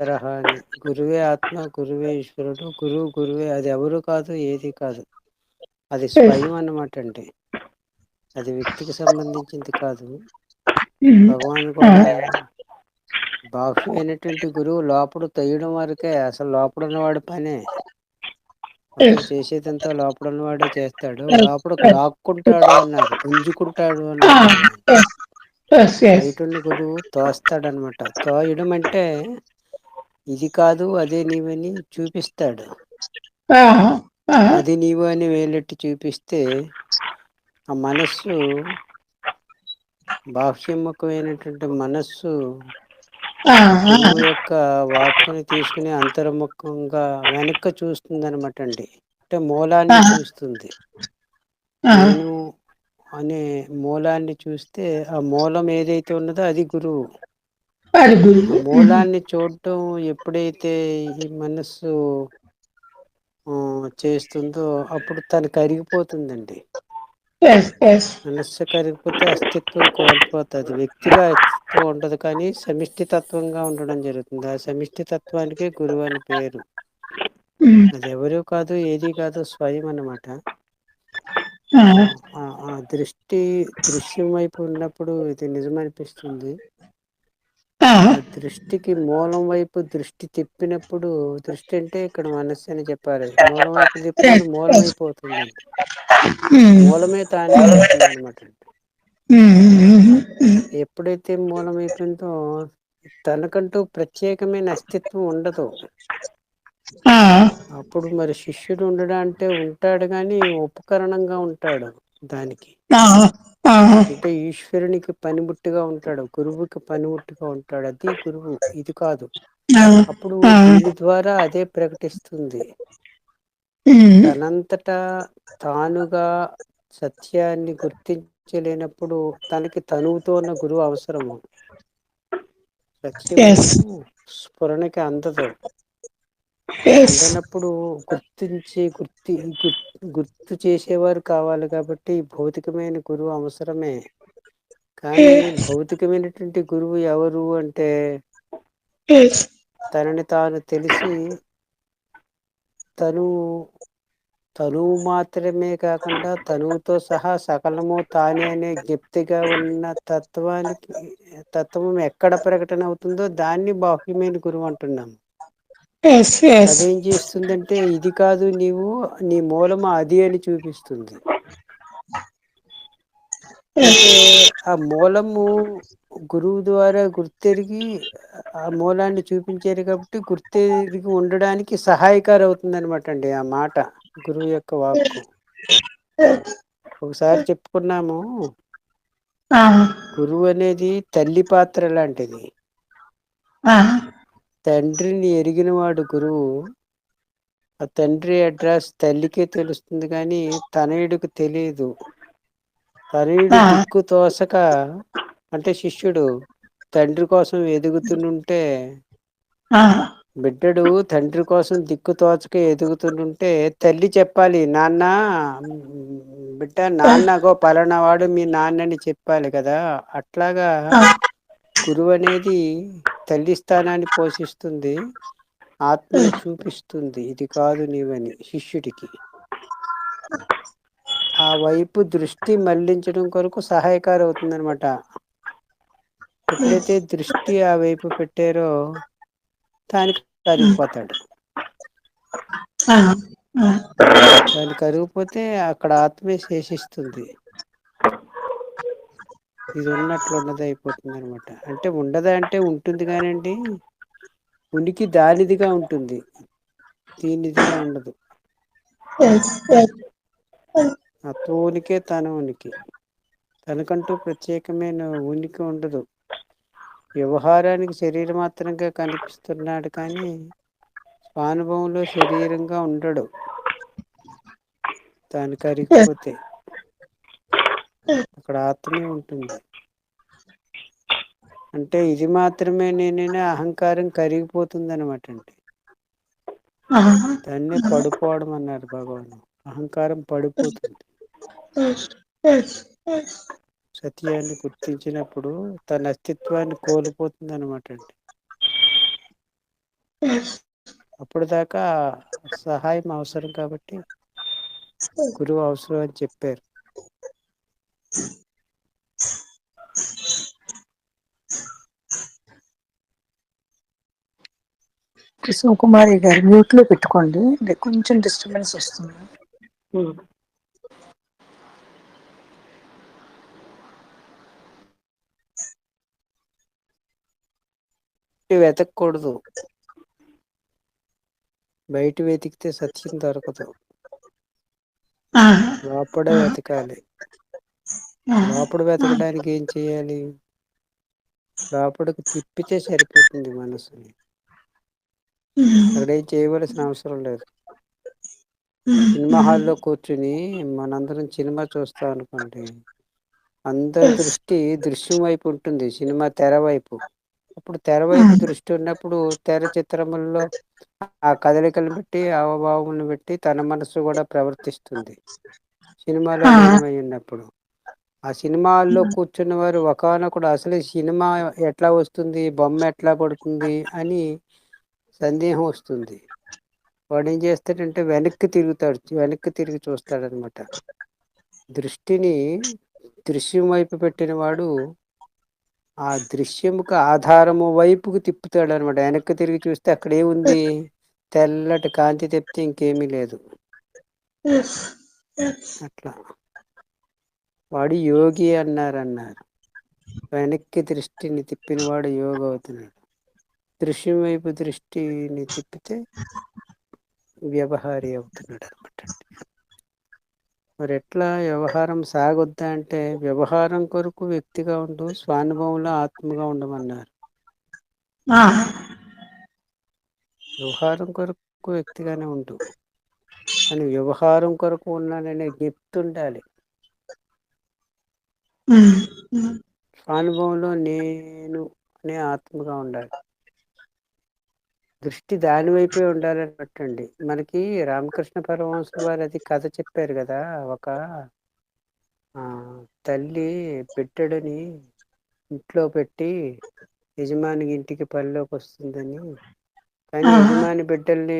తరహా అని. గురువే ఆత్మ గురువే ఈశ్వరుడు గురువు గురువే. అది ఎవరు కాదు ఏది కాదు. అది స్వయం అన్నమాట అండి అది వ్యక్తికి సంబంధించింది కాదు. భగవాన్ కూడా బాహ్యమైనటువంటి గురువు లోపల తొయ్యడం వరకే. అసలు లోపడ ఉన్నవాడి పనే చేసేదంతా లోపలున్న వాడే చేస్తాడు. ఎస్ లాక్కుంటాడు అన్నారు. గుంజుకుంటాడు ఆ అన్నారు ఎస్ బయటున్న గురువు తోస్తాడనమాట తోయడం అంటే ఇది కాదు అదే నీవని చూపిస్తాడు. అది నీవు అని వేలెట్టి చూపిస్తే ఆ మనస్సు బాహ్యముఖమైనటువంటి మనస్సు యొక్క వాక్కుని తీసుకుని అంతర్ముఖంగా వెనక్కి చూస్తుంది అనమాట అండి. అంటే మూలాన్ని చూస్తుంది. నేను అనే మూలాన్ని చూస్తే ఆ మూలం ఏదైతే ఉన్నదో అది గురువు. మూలాన్ని చూడటం ఎప్పుడైతే ఈ మనస్సు చేస్తుందో అప్పుడు తను కరిగిపోతుందండి. మనస్సు కరిగిపోతే అస్తిత్వం కోల్పోతుంది. వ్యక్తిగా అస్తిత్వం ఉండదు కానీ సమిష్టితత్వంగా ఉండడం జరుగుతుంది. ఆ సమిష్టితత్వానికి గురువు అని పేరు. అది ఎవరో కాదు ఏది కాదు స్వయం అన్నమాట. ఆ దృష్టి దృశ్యం వైపు ఉన్నప్పుడు ఇది నిజమనిపిస్తుంది. దృష్టికి మూలం వైపు దృష్టి తిప్పినప్పుడు దృష్టి అంటే ఇక్కడ మనస్సు అని చెప్పాలి. మూలం వైపు తిప్పినప్పుడు మూలం అయిపోతుందండి. మూలమే తానైపోతుంది అనమాట అండి ఎప్పుడైతే మూలమైపోయిందో తనకంటూ ప్రత్యేకమైన అస్తిత్వం ఉండదు. అప్పుడు మరి శిష్యుడు ఉండడా అంటే ఉంటాడు గాని ఉపకరణంగా ఉంటాడు దానికి. అంటే ఈశ్వరునికి పనిముట్టుగా ఉంటాడు గురువుకి పనిముట్టుగా ఉంటాడు. అది గురువు ఇది కాదు. అప్పుడు దీని ద్వారా అదే ప్రకటిస్తుంది. తనంతటా తానుగా సత్యాన్ని గుర్తించలేనప్పుడు తనకి తనువుతో ఉన్న గురువు అవసరము. స్ఫురణకి అందదు. అందనప్పుడు గుర్తించి గుర్తి గుర్ గుర్తు చేసేవారు కావాలి కాబట్టి భౌతికమైన గురువు అవసరమే. కానీ భౌతికమైనటువంటి గురువు ఎవరు అంటే తనని తాను తెలిసి తను తనువు మాత్రమే కాకుండా తనువుతో సహా సకలము తానే అనే జ్ఞప్తిగా ఉన్న తత్వానికి తత్వం ఎక్కడ ప్రకటన అవుతుందో దాన్ని బాహ్యమైన గురువు అంటున్నాము. అదేం చేస్తుందంటే ఇది కాదు నీవు నీ మూలము అది అని చూపిస్తుంది. ఆ మూలము గురువు ద్వారా గుర్తెరిగి ఆ మూలాన్ని చూపించారు కాబట్టి గుర్తెరిగి ఉండడానికి సహాయకారి అవుతుంది అనమాట అండి ఆ మాట గురువు యొక్క వాక్కు. ఒకసారి చెప్పుకున్నాము. గురువు అనేది తల్లి పాత్ర లాంటిది. తండ్రిని ఎరిగినవాడు గురువు. ఆ తండ్రి అడ్రస్ తల్లికే తెలుస్తుంది కాని తనయుడికి తెలియదు. తనయుడు దిక్కు తోసక అంటే శిష్యుడు తండ్రి కోసం ఎదుగుతునుంటే బిడ్డడు తండ్రి కోసం దిక్కు తోచక ఎదుగుతుంటుంటే తల్లి చెప్పాలి నాన్న బిడ్డ నాన్నగో పలానా వాడు మీ నాన్నని చెప్పాలి కదా అట్లాగా గురువు అనేది తల్లి స్థానాన్ని పోషిస్తుంది ఆత్మని చూపిస్తుంది. ఇది కాదు నీవని శిష్యుడికి. ఆ వైపు దృష్టి మళ్ళించడం కొరకు సహాయకారి అవుతుందనమాట ఎప్పుడైతే దృష్టి ఆ వైపు పెట్టారో దానికి కరిగిపోతాడు దాని కరిగిపోతే అక్కడ ఆత్మే శేషిస్తుంది. ఇది ఉన్నట్లు ఉన్నది అయిపోతుంది అనమాట అంటే ఉండదా అంటే ఉంటుంది కానండి ఉనికి దానిదిగా ఉంటుంది. దీనిదిగా ఉండదు. అతని ఉనికే తన ఉనికి. తనకంటూ ప్రత్యేకమైన ఉనికి ఉండదు. వ్యవహారానికి శరీరం మాత్రంగా కనిపిస్తున్నాడు కానీ స్వానుభవంలో శరీరంగా ఉండడు. దాని కరిగిపోతే అక్కడ ఆత్మే ఉంటుంది. అంటే ఇది మాత్రమే నేనే అహంకారం కరిగిపోతుంది అనమాట అండి దాన్ని పడిపోవడం అన్నారు భగవాన్ అహంకారం పడిపోతుంది. సత్యాన్ని గుర్తించినప్పుడు తన అస్తిత్వాన్ని కోల్పోతుంది అనమాట అండి అప్పుడు దాకా సహాయం అవసరం కాబట్టి గురువు అవసరం అని చెప్పారు. శివకుమారి గారు మ్యూట్లో పెట్టుకోండి కొంచెం డిస్టర్బెన్స్ వస్తుంది. వెతకూడదు బయట వెతికితే సత్యం దొరకదు. లోపడే వెతకాలి. లోపల ఆ, వెతకడానికి ఏం చెయ్యాలి లోపలికి తిప్పితే సరిపోతుంది మనసుని అక్కడేం చేయవలసిన అవసరం లేదు. సినిమా హాల్లో కూర్చుని మనందరం సినిమా చూస్తాం అనుకోండి అందరి దృష్టి దృశ్యం వైపు ఉంటుంది సినిమా తెర వైపు. అప్పుడు ఆ, తెరవైపు దృష్టి ఉన్నప్పుడు తెర చిత్రముల్లో ఆ కదలికను బట్టి అవభావని బట్టి తన మనసు కూడా ప్రవర్తిస్తుంది. సినిమాలో ఉన్నప్పుడు. ఆ సినిమాల్లో కూర్చున్న వారు ఒకానొకడు అసలు సినిమా ఎట్లా వస్తుంది బొమ్మ ఎట్లా పడుతుంది అని సందేహం వస్తుంది. వాడు ఏం చేస్తాడంటే వెనక్కి తిరుగుతాడు వెనక్కి తిరిగి చూస్తాడనమాట దృష్టిని దృశ్యం వైపు పెట్టిన వాడు ఆ దృశ్యముకు ఆధారము వైపుకి తిప్పుతాడు అనమాట వెనక్కి తిరిగి చూస్తే అక్కడ ఏముంది తెల్లటి కాంతి తెప్తే ఇంకేమీ లేదు. అట్లా. వాడు యోగి అన్నారు అన్నారు వెనక్కి దృష్టిని తిప్పినవాడు యోగి అవుతున్నాడు. దృశ్యం వైపు దృష్టిని తిప్పితే వ్యవహారి అవుతున్నాడు అనమాట మరి ఎట్లా వ్యవహారం సాగొద్దా అంటే వ్యవహారం కొరకు వ్యక్తిగా ఉండు స్వానుభవంలో ఆత్మగా ఉండమన్నారు. వ్యవహారం కొరకు వ్యక్తిగానే ఉండు. కానీ వ్యవహారం కొరకు ఉన్నాననే జ్ఞప్తి ఉండాలి. స్వానుభవంలో నేను అనే ఆత్మగా ఉండాలి. దృష్టి దాని వైపే ఉండాలన్నట్టండి మనకి రామకృష్ణ పరమహంస వారు అది కథ చెప్పారు కదా ఒక ఆ తల్లి బిడ్డడిని ఇంట్లో పెట్టి యజమాని ఇంటికి పనిలోకి వస్తుందని కానీ యజమాని బిడ్డల్ని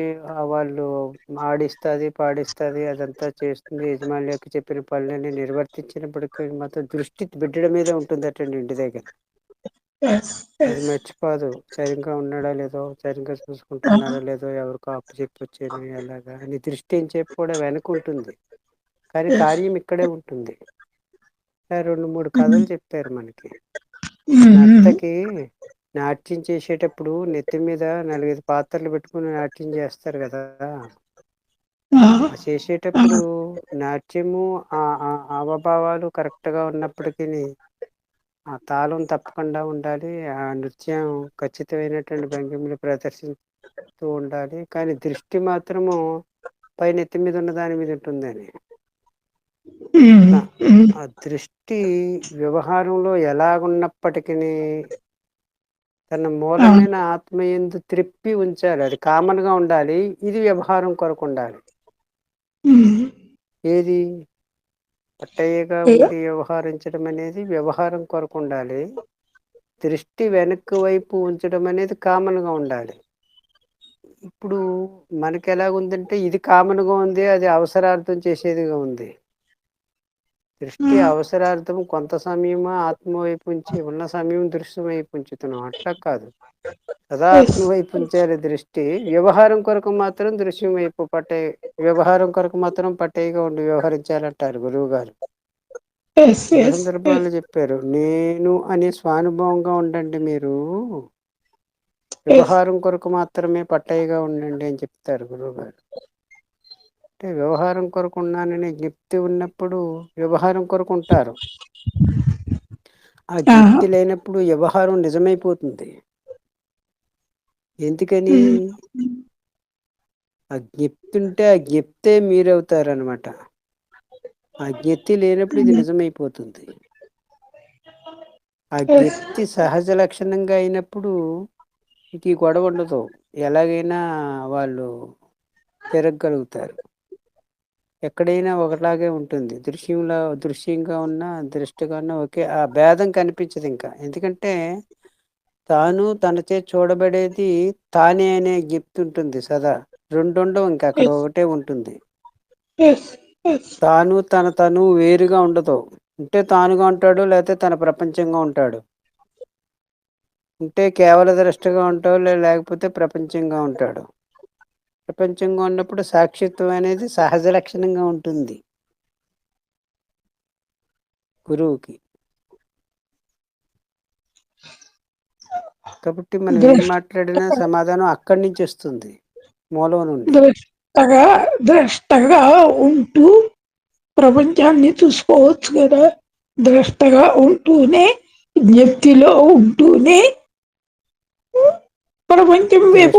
వాళ్ళు ఆడిస్తుంది పాడిస్తుంది అదంతా చేస్తుంది. యజమాని యొక్క చెప్పిన పనులని నిర్వర్తించినప్పటిక మాత్రం దృష్టి బిడ్డల మీద ఉంటుందటండి ఇంటి దగ్గర. అది మర్చిపోదు. సరిగ్గా ఉన్నాడా లేదో సరిగ్గా ఆ, చూసుకుంటున్నారో లేదో ఎవరికో అప్పు చెప్పి వచ్చాను ఎలాగా అని దృష్టి ఏం చెప్పి కూడా వెనకుంటుంది కానీ ఎస్ కార్యం ఇక్కడే ఉంటుంది. రెండు మూడు కథలు చెప్పారు మనకి. ఉమ్, నర్తకి నాట్యం చేసేటప్పుడు నెత్తి మీద నాలుగైదు పాత్రలు పెట్టుకుని నాట్యం చేస్తారు కదా. చేసేటప్పుడు నాట్యము ఆ ఆవభావాలు కరెక్ట్గా ఉన్నప్పటికీ ఆ తాళం తప్పకుండా ఉండాలి ఆ నృత్యం ఖచ్చితమైనటువంటి భంగిమలు ప్రదర్శిస్తూ ఉండాలి. కానీ దృష్టి మాత్రము పైనెత్తి మీద ఉన్న దాని మీద ఉంటుందని. ఆ దృష్టి వ్యవహారంలో ఎలాగున్నప్పటికీ తన మూలమైన ఆత్మయందు త్రిప్పి ఉంచాలి. అది కామన్గా ఉండాలి. ఇది వ్యవహారం కొరకు ఉండాలి. ఏది? పట్టయ్యగా ఉండి వ్యవహరించడం అనేది వ్యవహారం కొరకు ఉండాలి. దృష్టి వెనక్కి వైపు ఉంచడం అనేది కామన్గా ఉండాలి. ఇప్పుడు మనకి ఎలాగ ఉందంటే ఇది కామన్గా ఉంది అది అవసరార్థం చేసేదిగా ఉంది. దృష్టి అవసరార్థం కొంత సమయమా ఆత్మ వైపు ఉంచి ఉన్న సమయం దృశ్యం వైపు ఉంచుతున్నాం అట్లా కాదు. సదా ఎస్ ఆత్మ వైపు ఉంచాలి దృష్టి వ్యవహారం కొరకు మాత్రం దృశ్యం వైపు పట్టే వ్యవహారం కొరకు మాత్రం పట్టేగా ఉండి వ్యవహరించాలంటారు గురువు గారు సందర్భాలు చెప్పారు నేను అనే స్వానుభవంగా ఉండండి మీరు. వ్యవహారం కొరకు మాత్రమే పట్టాయిగా ఉండండి అని చెప్తారు గురువుగారు. అంటే వ్యవహారం కొరకు ఉన్నానని జ్ఞప్తి ఉన్నప్పుడు వ్యవహారం కొరకుంటారు ఆ జ్ఞప్తి లేనప్పుడు వ్యవహారం నిజమైపోతుంది. ఎందుకని? ఆ జ్ఞప్తి ఉంటే ఆ జ్ఞప్తే మీరవుతారనమాట ఆ జ్ఞప్తి లేనప్పుడు ఇది నిజమైపోతుంది. ఆ జ్ఞప్తి సహజ లక్షణంగా అయినప్పుడు ఇంక గొడవ ఉండదు. ఎలాగైనా వాళ్ళు తిరగగలుగుతారు. ఎక్కడైనా ఒకలాగే ఉంటుంది. దృశ్యంలో దృశ్యంగా ఉన్న దృష్టిగా ఉన్న ఒకే ఆ భేదం కనిపించదు ఇంకా. ఎందుకంటే తాను తనచే చూడబడేది తానే అనే ఉంటుంది సదా. రెండుండవు ఇంక అక్కడ ఒకటే ఉంటుంది. తాను తన తను వేరుగా ఉండదు. ఉంటే తానుగా ఉంటాడు లేకపోతే తన ప్రపంచంగా ఉంటాడు. ఉంటే కేవల ద్రష్టగా ఉంటాడు లేకపోతే ప్రపంచంగా ఉంటాడు. ప్రపంచంగా ఉన్నప్పుడు సాక్షిత్వం అనేది సహజ లక్షణంగా ఉంటుంది. గురువుకి. కాబట్టి మనం ఏం మాట్లాడినా సమాధానం అక్కడి నుంచి వస్తుంది మూలం నుండి. ద్రష్టగా ద్రష్టగా ఉంటూ ప్రపంచాన్ని చూసుకోవచ్చు కదా. ద్రష్టగా ఉంటూనే జ్ఞప్తిలో ఉంటూనే ప్రపంచం వైపు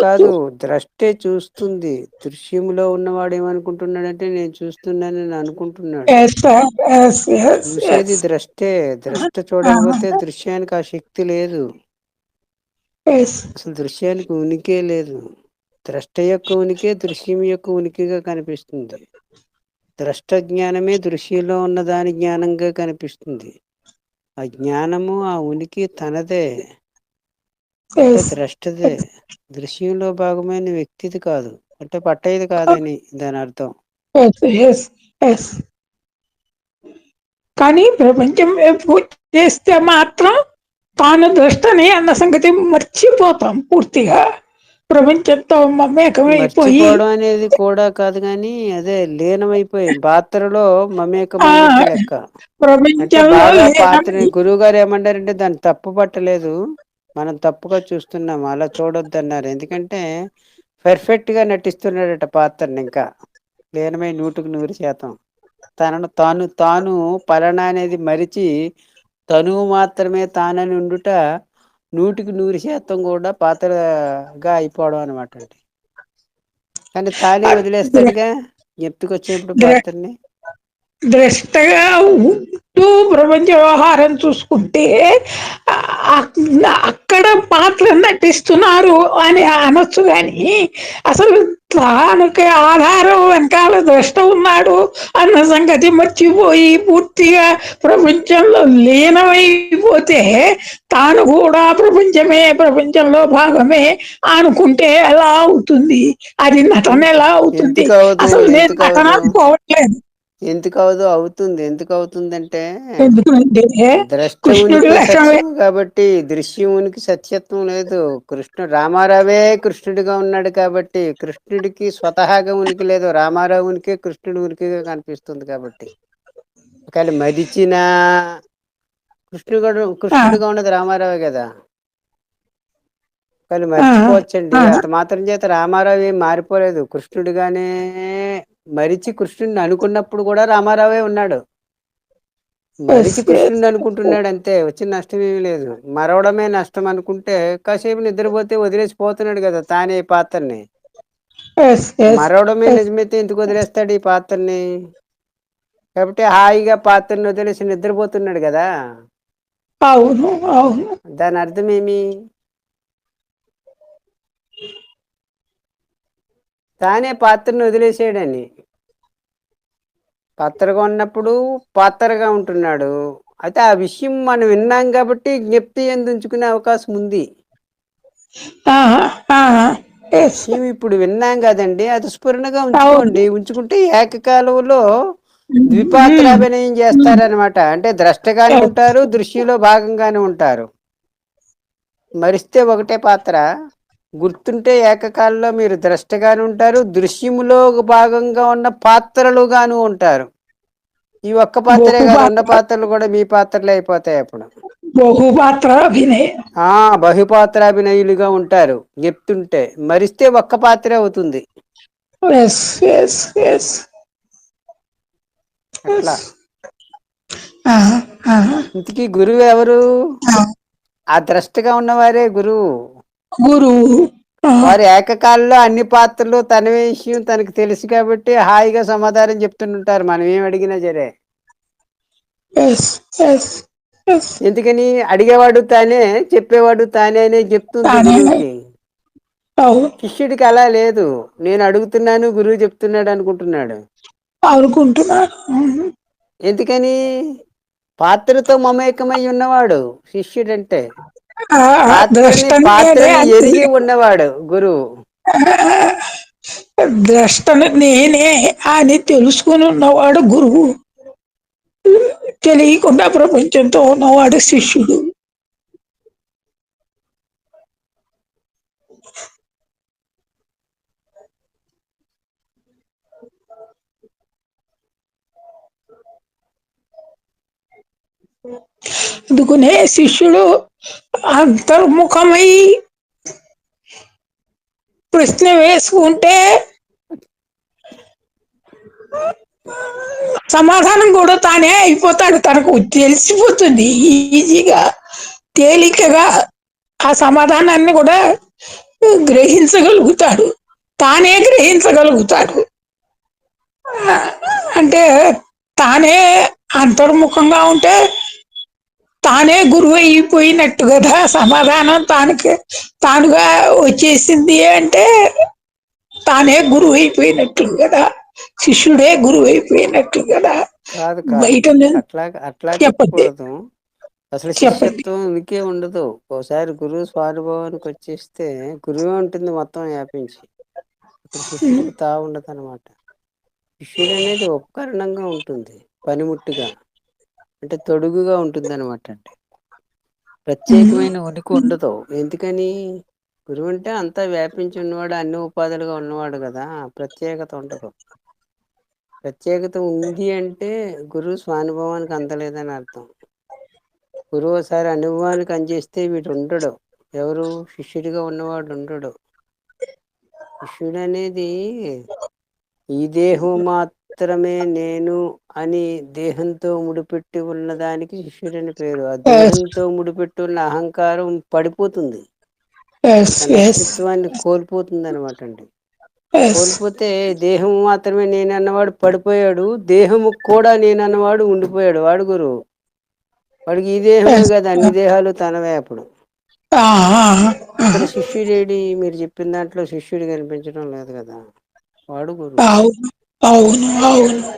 కాదు ద్రష్టే చూస్తుంది. దృశ్యములో ఉన్నవాడు ఏమనుకుంటున్నాడంటే నేను చూస్తున్నానని అనుకుంటున్నాడు. చూసేది ద్రష్టే. ద్రష్ట చూడకపోతే దృశ్యానికి ఆ శక్తి లేదు. అసలు దృశ్యానికి ఉనికే లేదు. ద్రష్ట యొక్క ఉనికి దృశ్యం యొక్క ఉనికిగా కనిపిస్తుంది. ద్రష్ట జ్ఞానమే దృశ్యంలో ఉన్న దాని జ్ఞానంగా కనిపిస్తుంది. ఆ జ్ఞానము ఆ ఉనికి తనదే. ద్రష్టదే దృశ్యంలో భాగమైన వ్యక్తిది కాదు. అంటే పట్టయ్యది కాదని దాని అర్థం. కానీ ప్రపంచం వైపు చేస్తే మాత్రం తాను ద్రష్టని అన్న సంగతి మర్చిపోతాం పూర్తిగా. ప్రపంచంతో మమేకమైపోయి. అనేది కూడా కాదు కాని అదే లీనమైపోయి పాత్రలో లెక్క. అంటే ప్రపంచంలో పాత్ర గురువు గారు ఏమంటారంటే దాన్ని తప్పు పట్టలేదు. మనం తప్పుగా చూస్తున్నాము అలా చూడొద్దు అన్నారు ఎందుకంటే పర్ఫెక్ట్గా నటిస్తున్నాడట పాత్రని ఇంకా. లీనమై నూటికి నూరు శాతం. తనను తాను తాను పలానా అనేది మరిచి తనువు మాత్రమే తానని ఉండుట నూటికి నూరు శాతం కూడా పాత్రగా అయిపోవడం అనమాట అండి. కానీ తానే వదిలేస్తాడుగా? ద్ర పాత్రని? ద్రష్టగా ఉంటూ ప్రపంచ వ్యవహారం చూసుకుంటే అక్కడ పాత్ర నటిస్తున్నారు అని అనొచ్చు గాని అసలు తానుకి ఆధారం వెనకాల ద్రష్ట ఉన్నాడు అన్న సంగతి మర్చిపోయి పూర్తిగా ప్రపంచంలో లీనమైపోతే తాను కూడా ప్రపంచమే ప్రపంచంలో భాగమే అనుకుంటే ఎలా అవుతుంది? అది నటన ఎలా అవుతుంది? అసలు నేను నటన అనుకోవట్లేదు. ఎందుకు అవదు అవుతుంది ఎందుకు అవుతుందంటే వేషమే సత్యం కాబట్టి దృశ్యం ఉనికి సత్యత్వం లేదు. కృష్ణుడు రామారావే కృష్ణుడిగా ఉన్నాడు కాబట్టి కృష్ణుడికి స్వతహాగా ఉనికి లేదు. రామారావు ఉనికి కృష్ణుడి ఉనికిగా కనిపిస్తుంది కాబట్టి. ఒకళ మరిచిన కృష్ణుడు కృష్ణుడిగా ఉన్నది రామారావే కదా. కానీ మర్చిపోవచ్చండి. అంత మాత్రం చేత రామారావు ఏం మారిపోలేదు. కృష్ణుడిగానే మరిచి కృష్ణుడిని అనుకున్నప్పుడు కూడా రామారావే ఉన్నాడు. మరిచి ఎస్ కృష్ణుని అనుకుంటున్నాడు అంతే వచ్చిన నష్టం ఏమీ లేదు. మరవడమే నష్టం అనుకుంటే కాసేపు నిద్రపోతే వదిలేసి పోతున్నాడు కదా తానే పాత్రని. ఎస్ ఎస్ మరవడమే నిజమైతే ఎందుకు వదిలేస్తాడు ఈ పాత్రని? కాబట్టి హాయిగా పాత్రను వదిలేసి నిద్రపోతున్నాడు కదా. అవును అవును. దాని అర్థమేమి తానే పాత్రను వదిలేసాడని పాత్రగా ఉన్నప్పుడు పాత్రగా ఉంటున్నాడు. అయితే ఆ విషయం మనం విన్నాం కాబట్టి జ్ఞప్తి ఎందు ఉంచుకునే అవకాశం ఉంది. విషయం ఇప్పుడు విన్నాం కదండి. అది స్ఫురణగా ఉంచుకోండి. ఉంచుకుంటే ఏకకాలంలో ద్విపాత్రాభినయం చేస్తారనమాట అంటే ద్రష్టగానే ఉంటారు దృశ్యంలో భాగంగానే ఉంటారు. మరిస్తే ఒకటే పాత్ర. గుర్తుంటే ఏకకాలంలో మీరు ద్రష్టగానే ఉంటారు దృశ్యములో భాగంగా ఉన్న పాత్రలుగాను ఉంటారు. ఈ ఒక్క పాత్రే కాదు ఉన్న పాత్రలు కూడా మీ పాత్రలే అయిపోతాయి అప్పుడు. బహుపాత్ర అభినయం ఆ బహుపాత్రాభినయులుగా ఉంటారు. చెప్తుంటే మరిస్తే ఒక్క పాత్రే అవుతుంది. అట్లా. ఇంతకీ గురువు ఎవరు? ఆ, ఆ ద్రష్టగా ఉన్నవారే గురువు. గురువు వారు ఏకకాలంలో అన్ని పాత్రలు తన విషయం తనకి తెలుసు కాబట్టి హాయిగా సమాధానం చెప్తుంటారు మనం ఏం అడిగినా సరే. ఎందుకని? అడిగేవాడు తానే చెప్పేవాడు తానే అనే చెప్తుంది శిష్యుడికి అలా లేదు. నేను అడుగుతున్నాను గురువు చెప్తున్నాడు అనుకుంటున్నాడు. అనుకుంటున్నాను ఎందుకని? పాత్రతో మమేకమై ఉన్నవాడు శిష్యుడంటే. ఎరిగి ఉన్నవాడు గురువు ద్రష్టను నేనే అని తెలుసుకుని ఉన్నవాడు గురువు. తెలియకుండా ప్రపంచంతో ఉన్నవాడు శిష్యుడు. అందుకునే శిష్యుడు అంతర్ముఖమై ప్రశ్న వేసుకుంటే సమాధానం కూడా తానే అయిపోతాడు. తనకు తెలిసిపోతుంది. ఈజీగా తేలికగా ఆ సమాధానాన్ని కూడా గ్రహించగలుగుతాడు. తానే గ్రహించగలుగుతాడు. అంటే తానే అంతర్ముఖంగా ఉంటే తానే గురువు అయిపోయినట్టు కదా సమాధానం తానికి తానుగా వచ్చేసింది అంటే తానే గురువు అయిపోయినట్లు కదా శిష్యుడే గురువు అయిపోయినట్లు కదా. బయట ను- అట్లా అట్లా చెప్పండి. అసలు. శిష్యత్వం ఉనికే ఉండదు. ఒకసారి గురువు స్వానుభవానికి వచ్చేస్తే గురువే ఉంటుంది మొత్తం వ్యాపించి. తా ఉండదు అనమాట శిష్యుడు అనేది ఉపకరణంగా ఉంటుంది పనిముట్టుగా. అంటే తొడుగుగా ఉంటుంది అనమాట అండి. ప్రత్యేకమైన ఉనికి ఉండదు. ఎందుకని? గురువు అంటే అంతా వ్యాపించి ఉన్నవాడు అన్ని ఉపాధులుగా ఉన్నవాడు కదా. ప్రత్యేకత ఉండదు. ప్రత్యేకత ఉంది అంటే గురువు స్వానుభవానికి అందలేదని అర్థం. గురువు ఒకసారి అనుభవానికి అందిస్తే వీడు ఉండడు. ఎవరు? శిష్యుడిగా ఉన్నవాడు ఉండడు. శిష్యుడు అనేది ఈ దేహం మాత్రమే నేను అని దేహంతో ముడిపెట్టి ఉన్నదానికి శిష్యుడని పేరు. ఆ దేహంతో ముడిపెట్టి ఉన్న అహంకారం పడిపోతుంది. అస్తిత్వాన్ని కోల్పోతుంది అనమాట అండి. కోల్పోతే దేహం మాత్రమే నేను అన్నవాడు పడిపోయాడు దేహము కూడా నేను అన్నవాడు ఉండిపోయాడు. వాడు గురువు వాడికి ఈ దేహమే కదా అన్ని దేహాలు తనవే అప్పుడు. శిష్యుడేడి? మీరు చెప్పిన దాంట్లో శిష్యుడు కనిపించడం లేదు కదా. వాడు గురువు అవును. అవును అవును